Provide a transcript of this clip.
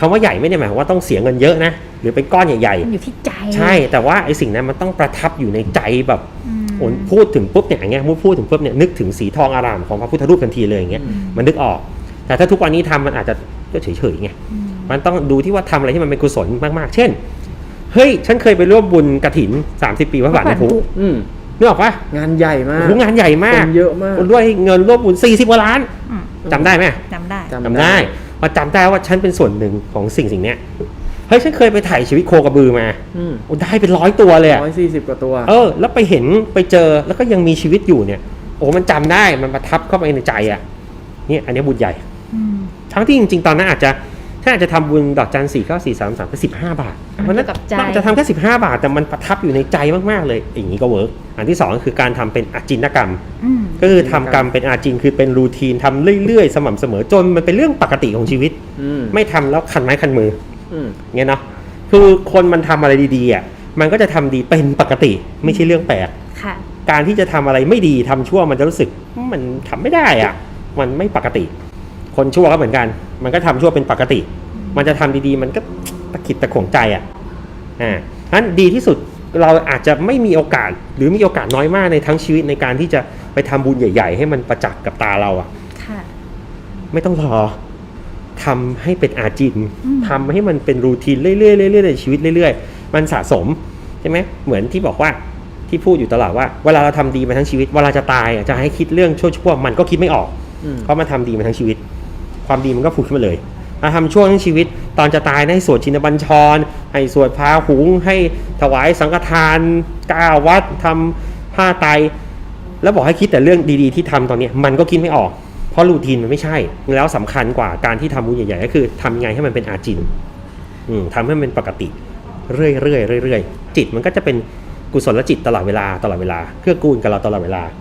คำว่าใหญ่ไม่ได้หมายความว่าต้องเสียเงินเยอะนะหรือเป็นก้อนใหญ่มันอยู่ที่ใจๆ ใช่ แต่ว่าไอ้สิ่งนั้นมันต้องประทับอยู่ในใจแบบอืม โอนพูดถึงปุ๊บเนี่ยอย่างเงี้ยมุดพูดถึงปุ๊บเนี่ยนึกถึงสีทองอารามของพระพุทธรูปทันทีเลยอย่างเงี้ยอืม มันนึกออก แต่ถ้าทุกวันนี้ทำมันอาจจะก็เฉยๆไง อืมมันต้องดูที่ว่าทำอะไรที่มันเป็นกุศลมากๆ เช่น เฮ้ย ฉันเคยไปร่วมบุญกระถิน 30 ปีพระบาทน้ำพุอืมนึกออกปะงานใหญ่มาโอ้กโหงานใหญ่มากคนเยอะมากคนด้วยเงินร่วมบุญ 40กว่าล้านอืมจำได้ไหมจำได้ จำจำได้ พอจำได้ว่าฉันเป็นส่วนหนึ่งของสิ่งสิ่งเนี้ยเฮ้ยฉันเคยไปถ่ายชีวิตโคกระบือมาอืมโอ้ได้เป็นร้อยตัวเลยอะร้อยสี่สิบกว่าตัว เออ แล้วไปเห็นไปเจอแล้วก็ยังมีชีวิตอยู่เนี่ย โอ้มันจำได้มันประทับเข้าไปในใจอะเนี่ย อันนี้บุญใหญ่อืมทั้งที่จริง ๆ ตอนนั้นอาจจะ ถ้าอาจจะทำบุญดอกจันสี่เก้าสี่สามสามก็สิบห้าบาทอะมันน่าเกี่ยวกับใจมันอาจจะทำแค่สิบห้าบาท แต่มันประทับอยู่ในใจมากๆเลย อย่างนี้ก็เวิร์กอันที่สองก็คือการทำเป็นอาจินกรรมอืมก็คือทำกรรมเป็นอาจินคือเป็นรูทีนทำเรื่อยๆ สม่ำเสมอจนมันเป็นเรื่องปกติของชีวิตอืมไม่ทำแล้วคันไม้คันมืออืมเงี้ยเนาะคือคนมันทำอะไรดีๆอะมันก็จะทำดีเป็นปกติ ไม่ใช่เรื่องแปลกค่ะการที่จะทำอะไรไม่ดีทำชั่วมันจะรู้สึกมันทำไม่ได้อะมันไม่ปกติ คนชั่วก็เหมือนกัน มันก็ทำชั่วเป็นปกติ มันจะทำดีๆ มันก็ตะขิดตะขวงใจอะอ่าฉะนั้นดีที่สุดเราอาจจะไม่มีโอกาสหรือมีโอกาสน้อยมากในทั้งชีวิตในการที่จะไปทำบุญใหญ่ ๆ ให้มันประจักษ์กับตาเราอะค่ะไม่ต้องรอทำให้เป็นอาจินอืมทำให้มันเป็นรูทีนเรื่อยๆเรื่อยๆในชีวิตเรื่อย ๆ มันสะสมใช่ไหมเหมือนที่บอกว่าที่พูดอยู่ตลอดว่าเวลาเราทำดีมาทั้งชีวิตเวลาจะตายอะจะให้คิดเรื่องชั่วๆมันก็คิดไม่ออกอืมเพราะมันทำดีมาทั้งชีวิต ความดีมันก็ผุดขึ้นมาเลยถ้าทำช่วทั้งชีวิตตอนจะตายให้สวดชินบัญชร ให้สวดพาหุง ให้ถวายสังฆทานก้าวัดทำผ้าไตแล้วบอกให้คิดแต่เรื่องดีๆที่ทำตอนนี้มันก็คิดไม่ออก เพราะรูทีนมันไม่ใช่ แล้วสำคัญกว่าการที่ทำบุญใหญ่ๆก็คือทำยังไงให้มันเป็นอาจินอืมทำให้มันเป็นปกติ เรื่อยๆเรื่อยๆจิตมันก็จะเป็นกุศลจิตตลอดเวลาตลอดเวลาเพื่อกูลกับเราตลอดเวลา